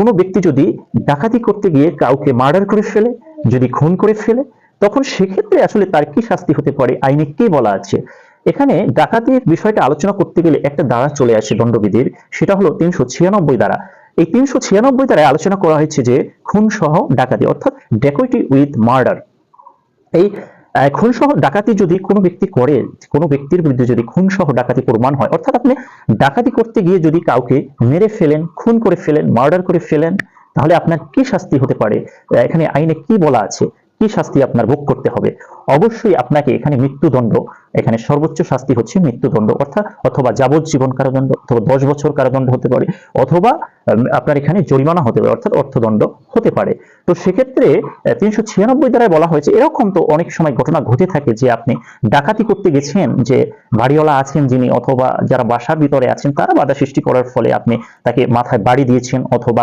কোনো ব্যক্তি যদি ডাকাতি করতে গিয়ে কাউকে মার্ডার করে ফেলে, যদি খুন করে ফেলে, তখন সেক্ষেত্রে আসলে তার কি শাস্তি হতে পারে? আইনে কি বলা আছে? এখানে ডাকাতির বিষয়টা আলোচনা করতে গেলে একটা দ্বারা চলে আসে দণ্ডবিধির, সেটা হলো তিনশো ছিয়ানব্বই দ্বারা। এই তিনশো ছিয়ানব্বই দ্বারায় আলোচনা করা হয়েছে যে খুন সহ ডাকাতি, অর্থাৎ ডেকোইটি উইথ মার্ডার। এই খুন সহ ডাকাতি যদি কোনো ব্যক্তি করে, কোনো ব্যক্তির বিরুদ্ধে যদি খুন সহ ডাকাতি প্রমাণ হয়, অর্থাৎ আপনি ডাকাতি করতে গিয়ে যদি কাউকে মেরে ফেলেন, খুন করে ফেলেন, মার্ডার করে ফেলেন, তাহলে আপনার কি শাস্তি হতে পারে? এখানে আইনে কি বলা আছে? কি শাস্তি আপনার ভোগ করতে হবে? অবশ্যই আপনাকে এখানে মৃত্যুদণ্ড, এখানে সর্বোচ্চ শাস্তি হচ্ছে মৃত্যুদণ্ড, অর্থাৎ অথবা যাবজ্জীবন কারাদণ্ড, অথবা দশ বছর কারাদণ্ড হতে পারে, অথবা আপনার এখানে জরিমানা হতে পারে, অর্থাৎ অর্থদণ্ড হতে পারে। তো সেক্ষেত্রে তিনশো ছিয়ানব্বই দ্বারায় বলা হয়েছে, এরকম তো অনেক সময় ঘটনা ঘটে থাকে যে আপনি ডাকাতি করতে গেছেন, যে বাড়িওয়ালা আছেন যিনি, অথবা যারা বাসার ভিতরে আছেন, তারা বাধা সৃষ্টি করার ফলে আপনি তাকে মাথায় বাড়ি দিয়েছেন, অথবা